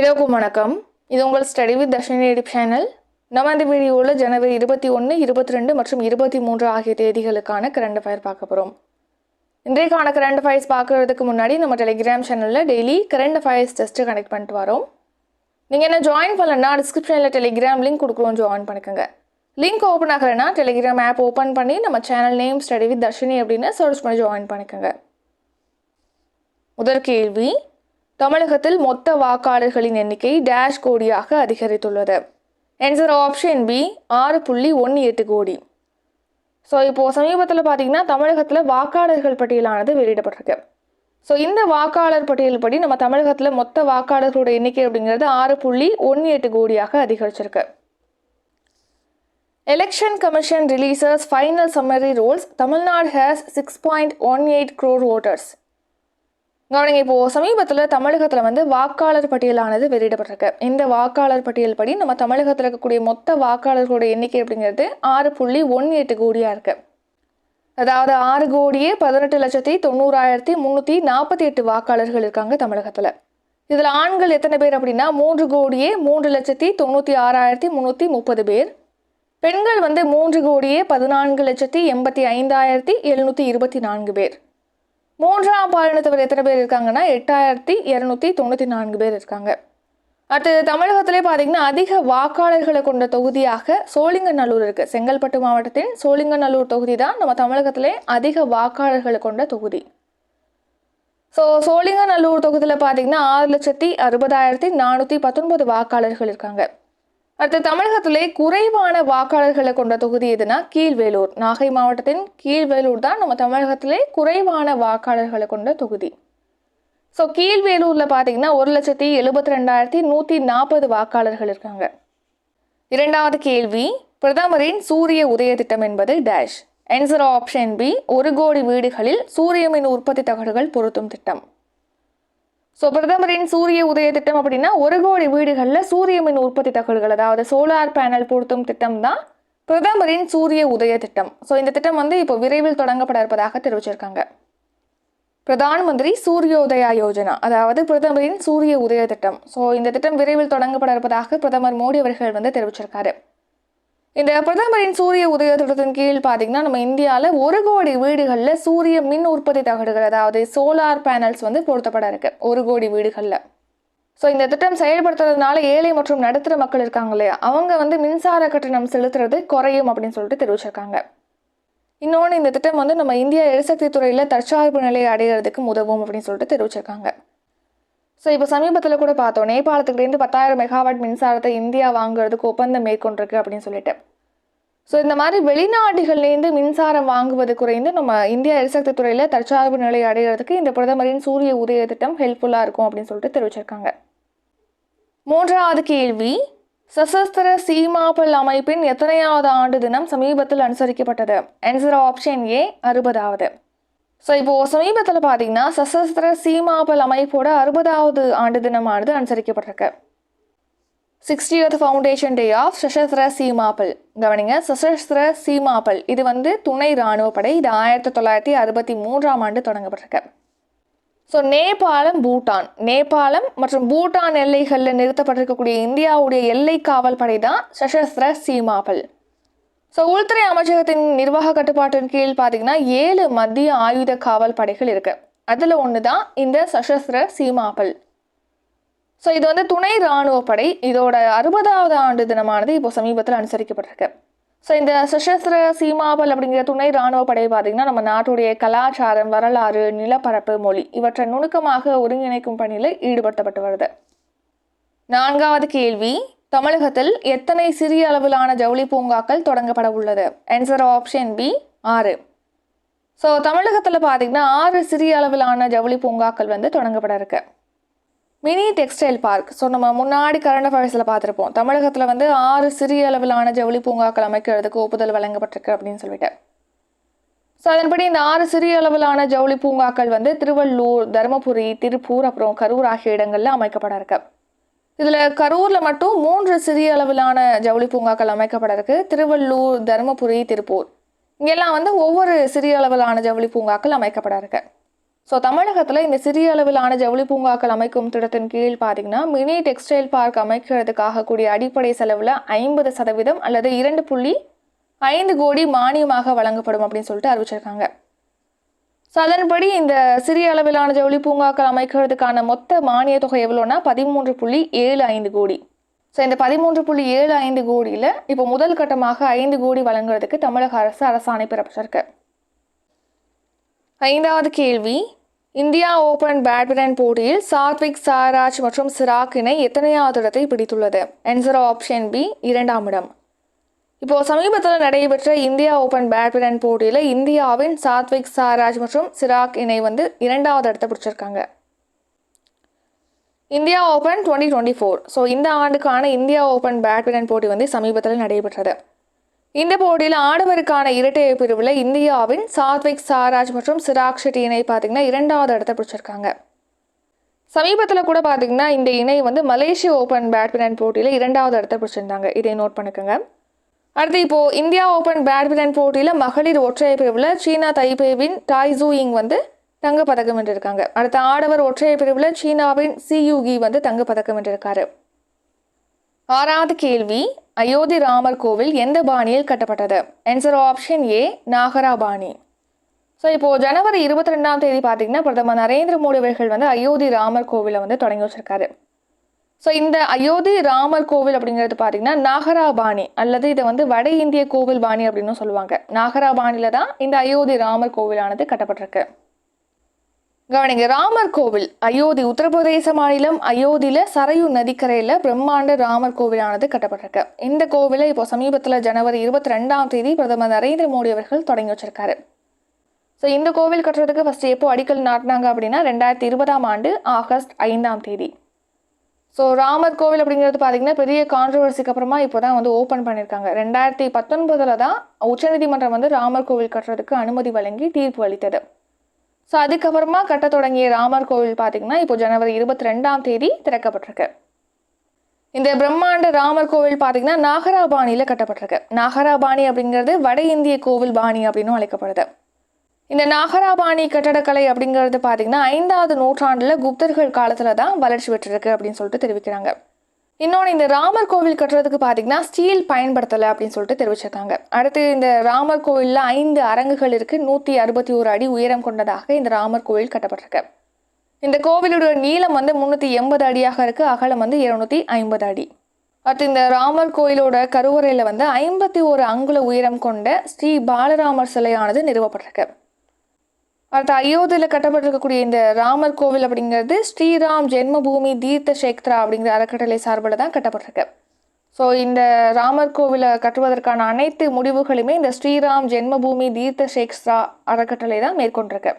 இரவுக்கும் வணக்கம். இது உங்கள் study with Dharshini YouTube channel நம்ம இந்த வீடியோவில் ஜனவரி இருபத்தி ஒன்று இருபத்தி ரெண்டு மற்றும் இருபத்தி மூன்று ஆகிய தேதிகளுக்கான கரண்ட் அஃபயர் பார்க்க போகிறோம் இன்றைக்கான கரண்ட் அஃபயர்ஸ் பார்க்குறதுக்கு முன்னாடி நம்ம டெலிகிராம் சேனலில் daily current affairs test connect பண்ணிட்டு வரோம். நீங்கள் என்ன ஜாயின் பண்ணலன்னா டிஸ்கிரிப்ஷனில் டெலிகிராம் லிங்க் கொடுக்குறோம் ஜாயின் பண்ணிக்கோங்க. லிங்க் ஓப்பன் ஆகலைன்னா டெலிகிராம் ஆப் ஓப்பன் பண்ணி நம்ம channel name study with Dharshini அப்படின்னு சர்ச் பண்ணி ஜாயின் பண்ணிக்கோங்க. முதல் கேள்வி தமிழகத்தில் மொத்த வாக்காளர்களின் எண்ணிக்கை டேஷ் கோடியாக அதிகரித்துள்ளது. ஆன்சர் ஆப்ஷன் பி ஆறு புள்ளி ஒன்று எட்டு கோடி. ஸோ இப்போது சமீபத்தில் பார்த்தீங்கன்னா தமிழகத்தில் வாக்காளர்கள் பட்டியலானது வெளியிடப்பட்டிருக்கு. ஸோ இந்த வாக்காளர் பட்டியல் படி நம்ம தமிழகத்தில் மொத்த வாக்காளர்களோட எண்ணிக்கை அப்படிங்கிறது ஆறு புள்ளி ஒன்று எட்டு கோடியாக அதிகரிச்சிருக்கு. Election commission releases final summary rolls Tamil Nadu has six point one eight crore voters கவனிங்க இப்போ சமீபத்தில் தமிழகத்தில் வந்து வாக்காளர் பட்டியலானது வெளியிடப்பட்டிருக்கு. இந்த வாக்காளர் பட்டியல் படி நம்ம தமிழகத்தில் இருக்கக்கூடிய மொத்த வாக்காளர்களுடைய எண்ணிக்கை அப்படிங்கிறது ஆறு புள்ளி ஒன்று எட்டு கோடியாக இருக்கு. அதாவது ஆறு கோடியே பதினெட்டு லட்சத்தி தொண்ணூறாயிரத்தி முந்நூற்றி நாற்பத்தி எட்டு வாக்காளர்கள் இருக்காங்க தமிழகத்தில். இதில் ஆண்கள் எத்தனை பேர் அப்படின்னா மூன்று கோடியே மூன்று லட்சத்தி தொண்ணூற்றி ஆறாயிரத்தி முந்நூற்றி முப்பது பேர். பெண்கள் வந்து மூன்று கோடியே பதினான்கு லட்சத்தி எண்பத்தி ஐந்தாயிரத்தி எழுநூற்றி இருபத்தி நான்கு பேர். மூன்றாம் பாலினத்தவர் எத்தனை பேர் இருக்காங்கன்னா? எட்டாயிரத்தி இரநூத்தி தொண்ணூற்றி நான்கு பேர் இருக்காங்க. அடுத்தது தமிழகத்திலே பார்த்தீங்கன்னா அதிக வாக்காளர்களை கொண்ட தொகுதியாக சோழிங்கநல்லூர் இருக்குது செங்கல்பட்டு மாவட்டத்தின் சோழிங்கநல்லூர் தொகுதி தான் நம்ம தமிழகத்திலே அதிக வாக்காளர்களை கொண்ட தொகுதி. ஸோ சோழிங்கநல்லூர் தொகுதியில் பார்த்தீங்கன்னா ஆறு லட்சத்தி அறுபதாயிரத்தி நானூற்றி பத்தொன்பது வாக்காளர்கள் இருக்காங்க. அடுத்து தமிழகத்திலே குறைவான வாக்காளர்களை கொண்ட தொகுதி எதுனா கீழ்வேலூர். நாகை மாவட்டத்தின் கீழ்வேலூர் தான் நம்ம தமிழகத்திலே குறைவான வாக்காளர்களை கொண்ட தொகுதி. ஸோ கீழ்வேலூரில் பார்த்தீங்கன்னா ஒரு லட்சத்தி எழுபத்தி ரெண்டாயிரத்தி நூற்றி நாற்பது வாக்காளர்கள் இருக்காங்க. இரண்டாவது கேள்வி பிரதமரின் சூரிய உதய திட்டம் என்பது டேஷ் என்சர் ஆப்ஷன் பி ஒரு கோடி வீடுகளில் சூரிய மின் உற்பத்தி தகடுகள் பொருத்தும் திட்டம். ஸோ பிரதமரின் சூரிய உதய திட்டம் அப்படின்னா ஒரு கோடி வீடுகளில் சூரிய மின் உற்பத்தி தகவல்கள் அதாவது சோலார் பேனல் பொருத்தும் திட்டம் தான் பிரதமரின் சூரிய உதய திட்டம். ஸோ இந்த திட்டம் வந்து இப்போ விரைவில் தொடங்கப்பட இருப்பதாக தெரிவிச்சிருக்காங்க. பிரதான் மந்திரி சூரியோதயா யோஜனா அதாவது பிரதமரின் சூரிய உதய திட்டம். ஸோ இந்த திட்டம் விரைவில் தொடங்கப்பட இருப்பதாக பிரதமர் மோடி அவர்கள் வந்து தெரிவிச்சிருக்காரு. இந்த பிரதமரின் சூரிய உதய திட்டத்தின் கீழ் பார்த்தீங்கன்னா நம்ம இந்தியாவில் ஒரு கோடி வீடுகளில் சூரிய மின் உற்பத்தி தகடுகள் அதாவது சோலார் பேனல்ஸ் வந்து பொருத்தப்பட இருக்கு. ஒரு கோடி வீடுகளில். ஸோ இந்த திட்டம் செயல்படுத்துறதுனால ஏழை மற்றும் நடுத்தர மக்கள் இருக்காங்க இல்லையா? அவங்க வந்து மின்சார கட்டணம் செலுத்துறது குறையும் அப்படின்னு சொல்லிட்டு தெரிவிச்சிருக்காங்க. இன்னொன்று இந்த திட்டம் வந்து நம்ம இந்திய எரிசக்தி துறையில் தற்சார்பு நிலையை அடைகிறதுக்கு உதவும் அப்படின்னு சொல்லிட்டு தெரிவிச்சிருக்காங்க. ஸோ இப்போ சமீபத்தில் கூட பார்த்தோம் நேபாளத்துக்கிட்டேருந்து பத்தாயிரம் மெகாவாட் மின்சாரத்தை இந்தியா வாங்குறதுக்கு ஒப்பந்தம் மேற்கொண்டிருக்கு அப்படின்னு சொல்லிட்டு. ஸோ இந்த மாதிரி வெளிநாடுகள்லேருந்து மின்சாரம் வாங்குவது குறைந்து நம்ம இந்தியா எரிசக்தி துறையில் தற்சார்பு நிலை அடைகிறதுக்கு இந்த பிரதமரின் சூரிய உதய திட்டம் ஹெல்ப்ஃபுல்லாக இருக்கும் அப்படின்னு சொல்லிட்டு தெரிவிச்சிருக்காங்க. மூன்றாவது கேள்வி சசஸ்திர சீமாப்பல் அமைப்பின் எத்தனையாவது ஆண்டு தினம் சமீபத்தில் அனுசரிக்கப்பட்டது? ஆன்சர் ஆப்ஷன் ஏ அறுபதாவது. ஸோ இப்போது சமீபத்தில் பார்த்தீங்கன்னா சசஸ்திர சீமாபல் அமைப்போட அறுபதாவது ஆண்டு தினமானது அனுசரிக்கப்பட்டிருக்கு. Sixtieth foundation day of Sashastra Seema Bal கவனிங்க சசஸ்திர சீமாபல் இது வந்து துணை இராணுவ படை. இது ஆயிரத்தி தொள்ளாயிரத்தி அறுபத்தி மூன்றாம் ஆண்டு தொடங்கப்பட்டிருக்கு. ஸோ நேபாளம் பூட்டான். நேபாளம் மற்றும் பூட்டான் எல்லைகளில் நிறுத்தப்பட்டிருக்கக்கூடிய இந்தியாவுடைய எல்லை காவல் படை தான் சசஸ்திர சீமாபல் ஸோ உள்துறை அமைச்சகத்தின் நிர்வாக கட்டுப்பாட்டின் கீழ் பார்த்தீங்கன்னா ஏழு மத்திய ஆயுத காவல் படைகள் இருக்கு. அதில் ஒன்று தான் இந்த சசஸ்திர சீமாப்பல். ஸோ இது வந்து துணை இராணுவ படை. இதோட அறுபதாவது ஆண்டு தினமானது இப்போ சமீபத்தில் அனுசரிக்கப்பட்டிருக்கு. ஸோ இந்த சசஸ்திர சீமாபல் அப்படிங்கிற துணை இராணுவ படை பார்த்தீங்கன்னா நம்ம நாட்டுடைய கலாச்சாரம் வரலாறு நிலப்பரப்பு மொழி இவற்றை நுணுக்கமாக ஒருங்கிணைக்கும் பணியில் ஈடுபடுத்தப்பட்டு வருது. நான்காவது கேள்வி தமிழகத்தில் எத்தனை சிறிய அளவிலான ஜவுளி பூங்காக்கள் தொடங்கப்பட உள்ளது? ஆன்சர் ஆப்ஷன் பி ஆறு. ஸோ தமிழகத்தில் பார்த்தீங்கன்னா ஆறு சிறிய அளவிலான ஜவுளி பூங்காக்கள் வந்து தொடங்கப்பட இருக்கு. மினி டெக்ஸ்டைல் பார்க் ஸோ நம்ம முன்னாடி கரண்ட் அஃபேர்ஸில் பார்த்துருப்போம் தமிழகத்தில் வந்து ஆறு சிறிய அளவிலான ஜவுளி பூங்காக்கள் அமைக்கிறதுக்கு ஒப்புதல் வழங்கப்பட்டிருக்கு அப்படின்னு சொல்லிட்டு. ஸோ அதன்படி இந்த ஆறு சிறிய அளவிலான ஜவுளி பூங்காக்கள் வந்து திருவள்ளூர் தருமபுரி திருப்பூர் அப்புறம் கரூர் ஆகிய இடங்களில் அமைக்கப்பட இருக்குது இதில் கரூரில் மட்டும் மூன்று சிறிய அளவிலான ஜவுளி பூங்காக்கள் அமைக்கப்பட இருக்கு. திருவள்ளூர் தருமபுரி திருப்பூர். இங்கெல்லாம் வந்து ஒவ்வொரு சிறிய அளவிலான ஜவுளி பூங்காக்கள் அமைக்கப்பட இருக்கு. ஸோ தமிழகத்தில் இந்த சிறிய அளவிலான ஜவுளி பூங்காக்கள் அமைக்கும் திட்டத்தின் கீழ் பார்த்தீங்கன்னா மினி டெக்ஸ்டைல் பார்க் அமைக்கிறதுக்காக கூடிய அடிப்படை செலவில் ஐம்பது சதவீதம் அல்லது இரண்டு புள்ளி ஐந்து கோடி மானியமாக வழங்கப்படும் அப்படின்னு சொல்லிட்டு அறிவிச்சிருக்காங்க. ஸோ அதன்படி இந்த சிறிய அளவிலான ஜவுளி பூங்காக்கள் அமைக்கிறதுக்கான மொத்த மானிய தொகை எவ்வளோன்னா பதிமூன்று புள்ளி ஏழு ஐந்து கோடி. ஸோ இந்த பதிமூன்று புள்ளி ஏழு ஐந்து கோடியில் இப்போ முதல் கட்டமாக ஐந்து கோடி வழங்குறதுக்கு தமிழக அரசு அரசாணை பிறப்பிச்சிருக்கு. ஐந்தாவது கேள்வி இந்தியா ஓபன் பேட்மிண்டன் போட்டியில் சாத்விக் சாராஜ் மற்றும் சிராக் இணை எத்தனையாவது இடத்தை பிடித்துள்ளது? ஆன்சர் ஆப்ஷன் பி இரண்டாம் இடம். இப்போ சமீபத்தில் நடைபெற்ற இந்தியா ஓபன் பேட்மிண்டன் போட்டியில் இந்தியாவின் சாத்விக் சாராஜ் மற்றும் சிராக் இணை வந்து இரண்டாவது இடத்தை பிடிச்சிருக்காங்க. India open twenty twenty four. So இந்த ஆண்டுக்கான இந்தியா ஓபன் பேட்மிண்டன் போட்டி வந்து சமீபத்தில் நடைபெற்றது. இந்த போட்டியில் ஆடவருக்கான இரட்டையர் பிரிவில் இந்தியாவின் சாத்விக் சாராஜ் மற்றும் சிராக் ஷெட்டி இணை பார்த்திங்கன்னா இரண்டாவது இடத்தை பிடிச்சிருக்காங்க. சமீபத்தில் கூட பார்த்திங்கன்னா இந்த இணை வந்து மலேசிய ஓபன் பேட்மிண்டன் போட்டியில் இரண்டாவது இடத்தை பிடிச்சிருந்தாங்க. இதை நோட் பண்ணிக்கோங்க. அடுத்து இப்போ இந்தியா ஓபன் பேட்மிண்டன் போட்டியில் மகளிர் ஒற்றையர் பிரிவில் சீனா தைபேவின் டாய் இங் வந்து தங்கப்பதக்கம் வென்றிருக்காங்க. அடுத்த ஆடவர் ஒற்றையர் பிரிவில் சீனாவின் சியூகி வந்து தங்கப்பதக்கம் வென்றிருக்காரு. ஆறாவது கேள்வி அயோத்தி ராமர் கோவில் எந்த பாணியில் கட்டப்பட்டது? ஆன்சர் ஆப்ஷன் ஏ நாகரா பாணி. ஸோ இப்போது ஜனவரி இருபத்தி ரெண்டாம் தேதி பார்த்தீங்கன்னா பிரதமர் நரேந்திர மோடி அவர்கள் வந்து அயோத்தி ராமர் கோவிலை வந்து தொடங்கி வச்சிருக்காரு. ஸோ இந்த அயோத்தி ராமர் கோவில் அப்படிங்கிறது பார்த்தீங்கன்னா நாகராபாணி அல்லது இதை வந்து வட இந்திய கோவில் பாணி அப்படின்னு சொல்லுவாங்க. நாகராபாணியில தான் இந்த அயோத்தி ராமர் கோவிலானது கட்டப்பட்டிருக்கு. கவனிங்க ராமர் கோவில் அயோத்தி உத்தரப்பிரதேச மாநிலம் அயோத்தியில சரையு நதிக்கரையில் பிரம்மாண்ட ராமர் கோவிலானது கட்டப்பட்டிருக்கு. இந்த கோவிலை இப்போ சமீபத்தில் ஜனவரி இருபத்தி ரெண்டாம் தேதி பிரதமர் நரேந்திர மோடி அவர்கள் தொடங்கி வச்சிருக்காரு. ஸோ இந்த கோவில் கட்டுறதுக்கு ஃபஸ்ட்டு எப்போ அடிக்கல் நாட்டினாங்க அப்படின்னா ரெண்டாயிரத்தி இருபதாம் ஆண்டு ஆகஸ்ட் ஐந்தாம் தேதி. ஸோ ராமர் கோவில் அப்படிங்கிறது பார்த்தீங்கன்னா பெரிய கான்ட்ரவர்சிக்கு அப்புறமா இப்போ தான் வந்து ஓப்பன் பண்ணியிருக்காங்க ரெண்டாயிரத்தி பத்தொன்பதில் தான் உச்சநீதிமன்றம் வந்து ராமர் கோவில் கட்டுறதுக்கு அனுமதி வழங்கி தீர்ப்பு அளித்தது. ஸோ அதுக்கப்புறமா கட்ட தொடங்கிய ராமர் கோவில் பார்த்தீங்கன்னா இப்போ ஜனவரி இருபத்தி ரெண்டாம் தேதி திறக்கப்பட்டிருக்கு. இந்த பிரம்மாண்ட ராமர் கோவில் பார்த்தீங்கன்னா நாகராபாணியில் கட்டப்பட்டிருக்கு. நாகராபாணி அப்படிங்கிறது வட இந்திய கோவில் பாணி அப்படின்னு அழைக்கப்படுது. இந்த நாகராபாணி கட்டடக்கலை அப்படிங்கிறது பார்த்தீங்கன்னா ஐந்தாவது நூற்றாண்டில் குப்தர்கள் காலத்தில் தான் வளர்ச்சி பெற்றிருக்கு அப்படின்னு சொல்லிட்டு தெரிவிக்கிறாங்க. இன்னொன்று இந்த ராமர் கோவில் கட்டுறதுக்கு பார்த்தீங்கன்னா ஸ்டீல் பயன்படுத்தலை அப்படின்னு சொல்லிட்டு தெரிவிச்சிருக்காங்க. அடுத்து இந்த ராமர் கோவிலில் ஐந்து அரங்குகள் இருக்குது நூற்றி அறுபத்தி ஒரு அடி உயரம் கொண்டதாக இந்த ராமர் கோவில் கட்டப்பட்டிருக்கு. இந்த கோவிலோட நீளம் வந்து முந்நூற்றி எண்பது அடியாக இருக்குது அகலம் வந்து இருநூத்தி ஐம்பது அடி. அடுத்து இந்த ராமர் கோயிலோட கருவறையில் வந்து ஐம்பத்தி ஒரு அங்குல உயரம் கொண்ட ஸ்ரீ பாலராமர் சிலையானது நிறுவப்பட்டிருக்கு. அடுத்து அயோத்தியில் கட்டப்பட்டிருக்கக்கூடிய இந்த ராமர் கோவில் அப்படிங்கிறது ஸ்ரீராம் ஜென்மபூமி தீர்த்த சேக்தரா அப்படிங்கிற அறக்கட்டளை சார்பில் தான் கட்டப்பட்டிருக்கு. ஸோ இந்த ராமர் கோவிலை கட்டுவதற்கான அனைத்து முடிவுகளுமே இந்த ஸ்ரீராம் ஜென்மபூமி தீர்த்த சேக்ஸ்ரா அறக்கட்டளை தான் மேற்கொண்டிருக்கு.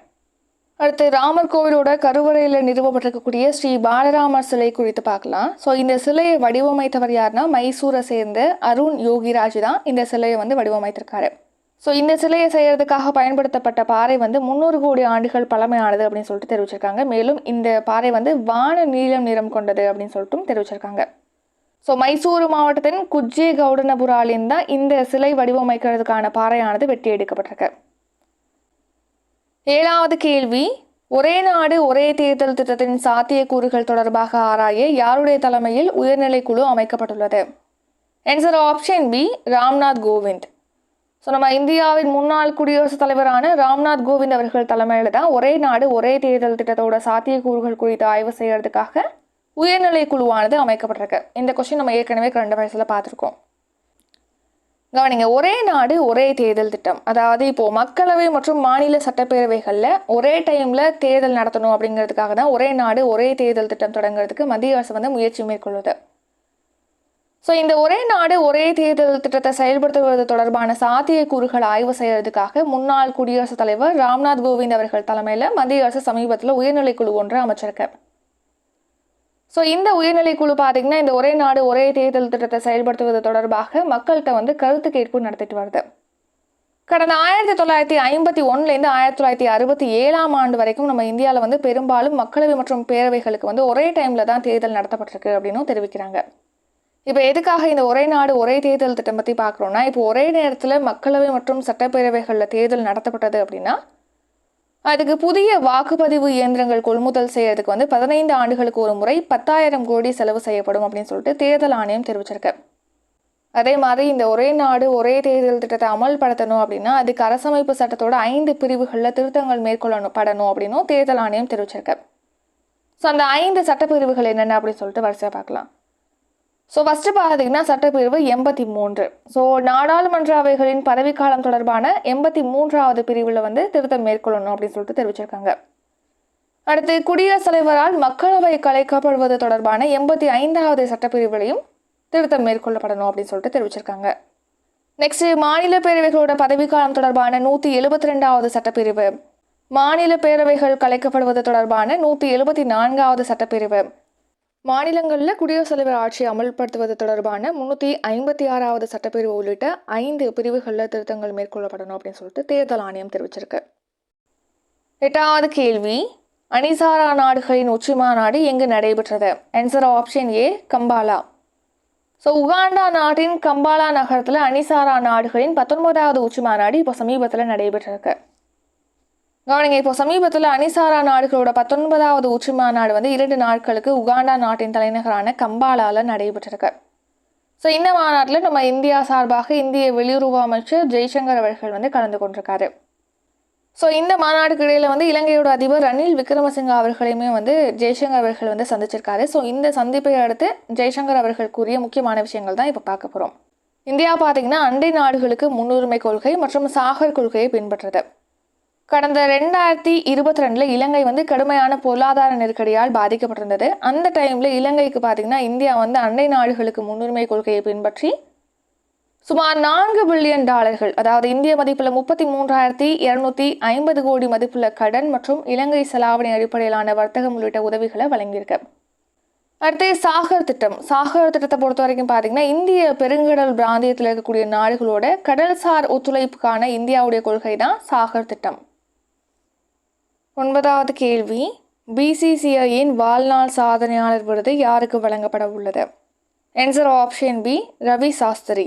அடுத்து ராமர் கோவிலோட கருவறையில் நிறுவப்பட்டிருக்கக்கூடிய ஸ்ரீ பாலராமர் சிலை குறித்து பார்க்கலாம். ஸோ இந்த சிலையை வடிவமைத்தவர் யாருன்னா மைசூரை சேர்ந்த அருண் யோகிராஜ் தான் இந்த சிலையை வந்து வடிவமைத்திருக்காரு. ஸோ இந்த சிலையை செய்கிறதுக்காக பயன்படுத்தப்பட்ட பாறை வந்து முந்நூறு கோடி ஆண்டுகள் பழமையானது அப்படின்னு சொல்லிட்டு தெரிவிச்சிருக்காங்க. மேலும் இந்த பாறை வந்து வான நீளம் நிறம் கொண்டது அப்படின்னு சொல்லிட்டும் தெரிவிச்சிருக்காங்க. ஸோ மைசூரு மாவட்டத்தின் குஜ்ஜே கவுடனபுராலின் தான் இந்த சிலை வடிவமைக்கிறதுக்கான பாறையானது வெட்டி எடுக்கப்பட்டிருக்கு. ஏழாவது கேள்வி ஒரே நாடு ஒரே தேர்தல் திட்டத்தின் சாத்தியக்கூறுகள் தொடர்பாக ஆராய யாருடைய தலைமையில் உயர்நிலை குழு அமைக்கப்பட்டுள்ளது? Answer option B Ramnath Kovind so நம்ம இந்தியாவின் முன்னாள் குடியரசுத் தலைவரான ராம்நாத் கோவிந்த் அவர்கள் தலைமையில் தான் ஒரே நாடு ஒரே தேர்தல் திட்டத்தோட சாத்தியக்கூறுகள் குறித்து ஆய்வு செய்யறதுக்காக உயர்நிலை குழுவானது அமைக்கப்பட்டிருக்கு. இந்த கொஸ்டின் நம்ம ஏற்கனவே கரண்ட் வயசில் பார்த்துருக்கோம். கவனிங்க ஒரே நாடு ஒரே தேர்தல் திட்டம். அதாவது இப்போது மக்களவை மற்றும் மாநில சட்டப்பேரவைகளில் ஒரே டைமில் தேர்தல் நடத்தணும் அப்படிங்கிறதுக்காக தான் ஒரே நாடு ஒரே தேர்தல் திட்டம் தொடங்குறதுக்கு மத்திய அரசு வந்து முயற்சி மேற்கொள்ளுது. ஸோ இந்த ஒரே நாடு ஒரே தேர்தல் திட்டத்தை செயல்படுத்துவது தொடர்பான சாத்தியக்கூறுகள் ஆய்வு செய்யறதுக்காக முன்னாள் குடியரசுத் தலைவர் ராம்நாத் கோவிந்த் அவர்கள் தலைமையில் மத்திய அரசு சமீபத்தில் உயர்நிலைக்குழு ஒன்று அமைச்சிருக்கு. ஸோ இந்த உயர்நிலைக்குழு பார்த்தீங்கன்னா இந்த ஒரே நாடு ஒரே தேர்தல் திட்டத்தை செயல்படுத்துவது தொடர்பாக மக்கள்கிட்ட வந்து கருத்து கேட்பு நடத்திட்டு வருது. கடந்த ஆயிரத்தி தொள்ளாயிரத்தி ஐம்பத்தி ஒன்றுலேருந்து ஆயிரத்தி தொள்ளாயிரத்தி அறுபத்தி ஏழாம் ஆண்டு வரைக்கும் நம்ம இந்தியாவில் வந்து பெரும்பாலும் மக்களவை மற்றும் பேரவைகளுக்கு வந்து ஒரே டைமில் தான் தேர்தல் நடத்தப்பட்டிருக்கு அப்படின்னும் தெரிவிக்கிறாங்க. இப்போ எதுக்காக இந்த ஒரே நாடு ஒரே தேர்தல் திட்டம் பற்றி பார்க்குறோன்னா இப்போ ஒரே நேரத்தில் மக்களவை மற்றும் சட்டப்பேரவைகளில் தேர்தல் நடத்தப்பட்டது அப்படின்னா அதுக்கு புதிய வாக்குப்பதிவு இயந்திரங்கள் கொள்முதல் செய்யறதுக்கு வந்து பதினைந்து ஆண்டுகளுக்கு ஒரு முறை பத்தாயிரம் கோடி செலவு செய்யப்படும் அப்படின்னு சொல்லிட்டு தேர்தல் ஆணையம் தெரிவிச்சிருக்கு. அதே மாதிரி இந்த ஒரே நாடு ஒரே தேர்தல் திட்டத்தை அமல்படுத்தணும் அப்படின்னா அதுக்கு அரசமைப்பு சட்டத்தோட ஐந்து பிரிவுகளில் திருத்தங்கள் மேற்கொள்ளணும் படணும் அப்படின்னும் தேர்தல் ஆணையம் தெரிவிச்சிருக்கு. ஸோ அந்த ஐந்து சட்டப்பிரிவுகள் என்னென்ன அப்படின்னு சொல்லிட்டு வரிசையாக பார்க்கலாம் ஸோ ஃபஸ்ட்டு பார்த்தீங்கன்னா சட்டப்பிரிவு எண்பத்தி மூன்று. ஸோ நாடாளுமன்ற அவைகளின் பதவிக்காலம் தொடர்பான எண்பத்தி மூன்றாவது பிரிவில் வந்து திருத்தம் மேற்கொள்ளணும் அப்படின்னு சொல்லிட்டு தெரிவிச்சிருக்காங்க. அடுத்து குடியரசுத் தலைவரால் மக்களவை கலைக்கப்படுவது தொடர்பான எண்பத்தி ஐந்தாவது சட்டப்பிரிவுகளையும் திருத்தம் மேற்கொள்ளப்படணும் அப்படின்னு சொல்லிட்டு தெரிவிச்சிருக்காங்க. நெக்ஸ்ட் மாநில பேரவைகளோட பதவிக்காலம் தொடர்பான நூற்றி எழுபத்தி ரெண்டாவது சட்டப்பிரிவு. மாநில பேரவைகள் கலைக்கப்படுவது தொடர்பான நூற்றி எழுபத்தி நான்காவது சட்டப்பிரிவு. மாநிலங்களில் குடியரசுத் தலைவர் ஆட்சியை அமல்படுத்துவது தொடர்பான முன்னூற்றி ஐம்பத்தி ஆறாவது சட்டப்பிரிவு உள்ளிட்ட ஐந்து பிரிவுகளில் திருத்தங்கள் மேற்கொள்ளப்படணும் அப்படின்னு சொல்லிட்டு தேர்தல் ஆணையம் தெரிவிச்சிருக்கு. எட்டாவது கேள்வி அணிசாரா நாடுகளின் உச்சி மாநாடு எங்கு நடைபெற்றது? Answer option A Kampala. So Uganda நாட்டின் கம்பாலா நகரத்தில் அணிசாரா நாடுகளின் பத்தொன்பதாவது உச்சி மாநாடு இப்போ சமீபத்தில் நடைபெற்றிருக்கு. கவனிங்க இப்போ சமீபத்தில் அணிசாரா நாடுகளோட பத்தொன்பதாவது உச்சி மாநாடு வந்து இரண்டு நாட்களுக்கு உகாண்டா நாட்டின் தலைநகரான கம்பாலாவில் நடைபெற்றிருக்கு. ஸோ இந்த மாநாட்டில் நம்ம இந்தியா சார்பாக இந்திய வெளியுறவு அமைச்சர் ஜெய்சங்கர் அவர்கள் வந்து கலந்து கொண்டிருக்காரு. ஸோ இந்த மாநாடுக்கு இடையில் வந்து இலங்கையோட அதிபர் ரணில் விக்ரமசிங்க அவர்களையுமே வந்து ஜெய்சங்கர் அவர்கள் வந்து சந்திச்சிருக்காரு. ஸோ இந்த சந்திப்பை அடுத்து ஜெய்சங்கர் அவர்கள் கூறிய முக்கியமான விஷயங்கள் தான் இப்போ பார்க்க போகிறோம் இந்தியா பார்த்தீங்கன்னா அண்டை நாடுகளுக்கு முன்னுரிமை கொள்கை மற்றும் சாகர் கொள்கையை பின்பற்றுறது கடந்த ரெண்டாயிரத்தி இருபத்தி ரெண்டில் இலங்கை வந்து கடுமையான பொருளாதார நெருக்கடியால் பாதிக்கப்பட்டிருந்தது. அந்த டைமில் இலங்கைக்கு பார்த்திங்கன்னா இந்தியா வந்து அண்டை நாடுகளுக்கு முன்னுரிமை கொள்கையை பின்பற்றி சுமார் நான்கு பில்லியன் டாலர்கள் அதாவது இந்திய மதிப்பில் முப்பத்தி மூன்றாயிரத்தி இரநூத்தி ஐம்பது கோடி மதிப்புள்ள கடன் மற்றும் இலங்கை செலாவணி அடிப்படையிலான வர்த்தகம் உள்ளிட்ட உதவிகளை வழங்கியிருக்கு. அடுத்து சாகர் திட்டம். சாகர் திட்டத்தை பொறுத்த வரைக்கும் பார்த்தீங்கன்னா இந்திய பெருங்கடல் பிராந்தியத்தில் இருக்கக்கூடிய நாடுகளோட கடல்சார் ஒத்துழைப்புக்கான இந்தியாவுடைய கொள்கை தான் சாகர் திட்டம். ஒன்பதாவது கேள்வி. பிசிசிஐயின் வாழ்நாள் சாதனையாளர் விருது யாருக்கு வழங்கப்பட உள்ளது? Answer option B Ravi Shastri.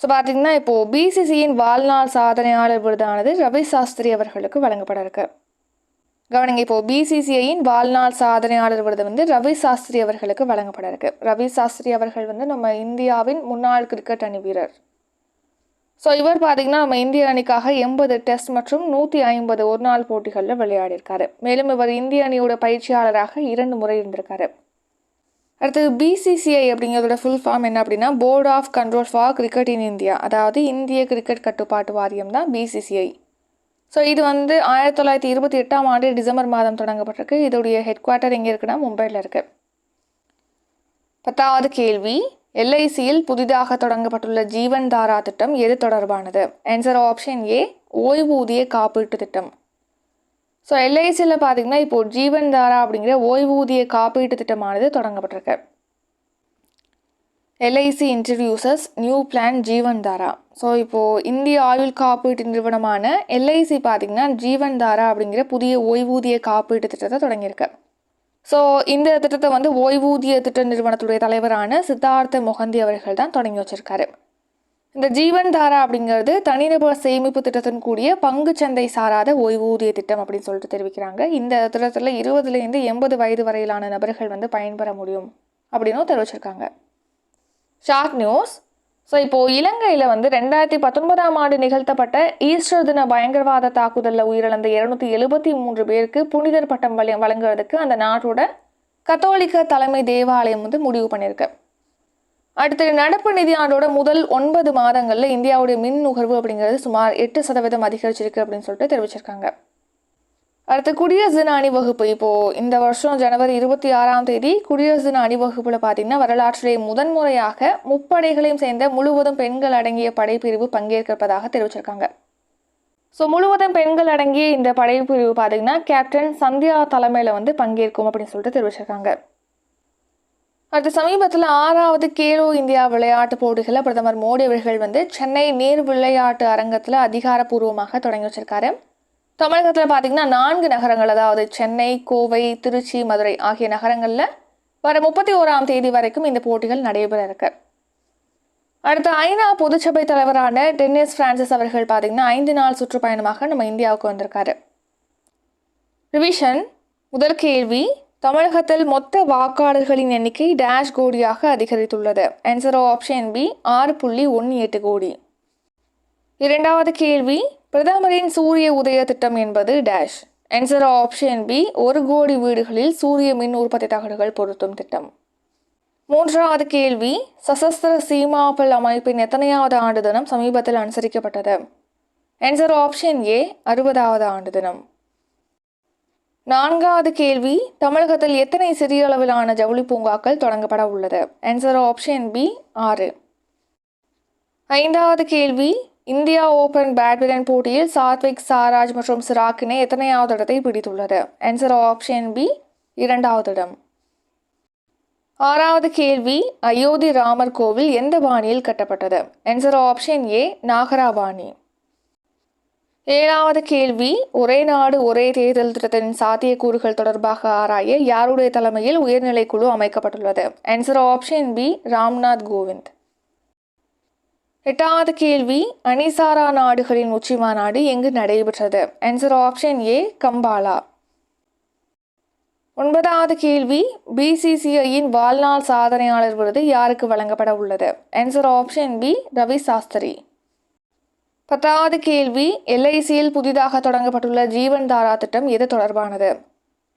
So பார்த்தீங்கன்னா இப்போது பிசிசியின் வாழ்நாள் சாதனையாளர் விருதானது ரவி சாஸ்திரி அவர்களுக்கு வழங்கப்பட இருக்கு. கவனிங்க இப்போது பிசிசிஐயின் வாழ்நாள் சாதனையாளர் விருது வந்து ரவி சாஸ்திரி அவர்களுக்கு வழங்கப்பட இருக்கு. ரவி சாஸ்திரி அவர்கள் வந்து நம்ம இந்தியாவின் முன்னாள் கிரிக்கெட் அணி வீரர். ஸோ இவர் பார்த்தீங்கன்னா நம்ம இந்திய அணிக்காக எண்பது டெஸ்ட் மற்றும் நூற்றி ஐம்பது ஒரு நாள் போட்டிகளில் விளையாடியிருக்காரு. மேலும் இவர் இந்திய அணியோட பயிற்சியாளராக இரண்டு முறை இருந்திருக்காரு. அடுத்தது பிசிசிஐ அப்படிங்கிறதோட ஃபுல் ஃபார்ம் என்ன அப்படின்னா board of control for cricket in India அதாவது இந்திய கிரிக்கெட் கட்டுப்பாட்டு வாரியம் தான் பிசிசிஐ ஸோ இது வந்து ஆயிரத்தி தொள்ளாயிரத்தி இருபத்தி எட்டாம் ஆண்டு டிசம்பர் மாதம் தொடங்கப்பட்டிருக்கு. இதோடைய ஹெட் குவார்ட்டர் எங்கே இருக்குன்னா மும்பையில் இருக்குது பத்தாவது கேள்வி எல்ஐசியில் புதிதாக தொடங்கப்பட்டுள்ள ஜீவன் தாரா திட்டம் எது தொடர்பானது? ஆன்சர் ஆப்ஷன் ஏ ஓய்வூதிய காப்பீட்டு திட்டம். ஸோ எல்ஐசியில் பார்த்தீங்கன்னா இப்போது ஜீவன் தாரா அப்படிங்கிற ஓய்வூதிய காப்பீட்டு திட்டமானது தொடங்கப்பட்டிருக்கு. LIC introduces new plan Jeevan Dhara. So இப்போது இந்திய ஆயுள் காப்பீட்டு நிறுவனமான எல்ஐசி பார்த்திங்கன்னா ஜீவன் தாரா அப்படிங்கிற புதிய ஓய்வூதிய காப்பீட்டு திட்டத்தை தொடங்கியிருக்கு. ஸோ இந்த திட்டத்தை வந்து ஓய்வூதிய திட்ட நிறுவனத்துடைய தலைவரான சித்தார்த்த மொஹந்தி அவர்கள் தான் தொடங்கி வச்சிருக்காரு. இந்த ஜீவன் தாரா அப்படிங்கிறது தனிநபர் சேமிப்பு திட்டத்தின் கூடிய பங்கு சந்தை சாராத ஓய்வூதிய திட்டம் அப்படின்னு சொல்லிட்டு தெரிவிக்கிறாங்க. இந்த திட்டத்தில் இருபதுலேருந்து எண்பது வயது வரையிலான நபர்கள் வந்து பயன்பெற முடியும் அப்படின்னும் தெரிவிச்சிருக்காங்க. Short news. ஸோ இப்போது இலங்கையில் வந்து ரெண்டாயிரத்தி பத்தொன்பதாம் ஆண்டு நிகழ்த்தப்பட்ட ஈஸ்டர் தின பயங்கரவாத தாக்குதலில் உயிரிழந்த இருநூத்தி எழுபத்தி மூன்று பேருக்கு புனிதர் பட்டம் வழி வழங்குறதுக்கு அந்த நாட்டோட கத்தோலிக்க தலைமை தேவாலயம் வந்து முடிவு பண்ணியிருக்கு. அடுத்து நடப்பு நிதியாண்டோட முதல் ஒன்பது மாதங்களில் இந்தியாவுடைய மின் நுகர்வு அப்படிங்கிறது சுமார் எட்டு சதவீதம் அதிகரிச்சிருக்கு அப்படின்னு சொல்லிட்டு தெரிவிச்சிருக்காங்க. அடுத்து குடியரசு தின அணிவகுப்பு. இப்போது இந்த வருஷம் ஜனவரி இருபத்தி ஆறாம் தேதி குடியரசு தின அணிவகுப்பில் பார்த்தீங்கன்னா வரலாற்றிலே முதன்முறையாக முப்படைகளையும் சேர்ந்த முழுவதும் பெண்கள் அடங்கிய படைப்பிரிவு பங்கேற்கிறப்பதாக தெரிவிச்சிருக்காங்க. ஸோ முழுவதும் பெண்கள் அடங்கிய இந்த படைப்பிரிவு பார்த்தீங்கன்னா கேப்டன் சந்தியா தலைமையில் வந்து பங்கேற்கும் அப்படின்னு சொல்லிட்டு தெரிவிச்சிருக்காங்க. அடுத்த சமீபத்தில் ஆறாவது கேலோ இந்தியா விளையாட்டு போட்டிகளில் பிரதமர் மோடி அவர்கள் வந்து சென்னை நேர் விளையாட்டு அரங்கத்தில் அதிகாரப்பூர்வமாக தொடங்கி வச்சிருக்காரு. தமிழகத்தில் பார்த்திங்கன்னா நான்கு நகரங்கள் அதாவது சென்னை கோவை திருச்சி மதுரை ஆகிய நகரங்களில் வர முப்பத்தி ஓராம் தேதி வரைக்கும் இந்த போட்டிகள் நடைபெற இருக்கு. அடுத்து ஐநா பொதுச்சபை தலைவரான டென்னிஸ் பிரான்சிஸ் அவர்கள் பார்த்தீங்கன்னா ஐந்து நாள் சுற்றுப்பயணமாக நம்ம இந்தியாவுக்கு வந்திருக்காரு. ரிவிஷன் முதல் கேள்வி தமிழகத்தில் மொத்த வாக்காளர்களின் எண்ணிக்கை டேஷ் கோடியாக அதிகரித்துள்ளது. ஆன்சர் ஆப்ஷன் பி ஆறு புள்ளி ஒன்று எட்டு கோடி. இரண்டாவது கேள்வி பிரதமரின் சூரிய உதய திட்டம் என்பது டேஷ் ஆன்சர் ஆப்ஷன் பி ஒரு கோடி வீடுகளில் சூரிய மின் உற்பத்தி தகடுகள் பொருத்தும் திட்டம். மூன்றாவது கேள்வி சசஸ்திர சீமாப்பல் அமைப்பின் எத்தனையாவது ஆண்டு தினம் சமீபத்தில் அனுசரிக்கப்பட்டது? ஆன்சர் ஆப்ஷன் ஏ அறுபதாவது ஆண்டு தினம். நான்காவது கேள்வி தமிழகத்தில் எத்தனை சிறிய அளவிலான ஜவுளி பூங்காக்கள் தொடங்கப்பட உள்ளது? ஆன்சர் ஆப்ஷன் பி ஆறு. ஐந்தாவது கேள்வி இந்தியா ஓபன் பேட்மிண்டன் போட்டியில் சாத்விக் சாராஜ் மற்றும் சிராக்கினை எத்தனையாவது இடத்தை பிடித்துள்ளது? ஆன்சர் ஆப்ஷன் பி இரண்டாவது இடம். ஆறாவது கேள்வி அயோத்தி ராமர் கோவில் எந்த பாணியில் கட்டப்பட்டது? ஆன்சர் ஆப்ஷன் ஏ நாகராபாணி. ஏழாவது கேள்வி ஒரே நாடு ஒரே தேர்தல் திட்டத்தின் சாத்தியக்கூறுகள் தொடர்பாக ஆராய யாருடைய தலைமையில் உயர்நிலைக்குழு அமைக்கப்பட்டுள்ளது? Answer option B Ramnath Kovind. எட்டாவது கேள்வி அணிசாரா நாடுகளின் உச்சி மாநாடு எங்கு நடைபெற்றது? Answer option A Kampala. ஒன்பதாவது கேள்வி பிசிசிஐயின் வாழ்நாள் சாதனையாளர் விருது யாருக்கு வழங்கப்பட உள்ளது? Answer option B Ravi Shastri. பத்தாவது கேள்வி எல்ஐசியில் புதிதாக தொடங்கப்பட்டுள்ள ஜீவன் தாரா திட்டம் எது தொடர்பானது?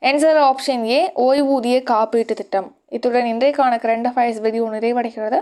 ஆன்சர் ஆப்ஷன் ஏ ஓய்வூதிய காப்பீட்டு திட்டம். இத்துடன் இன்றைக்கான கரண்ட் அஃபேர்ஸ் வீடியோ நிறைவடைகிறது.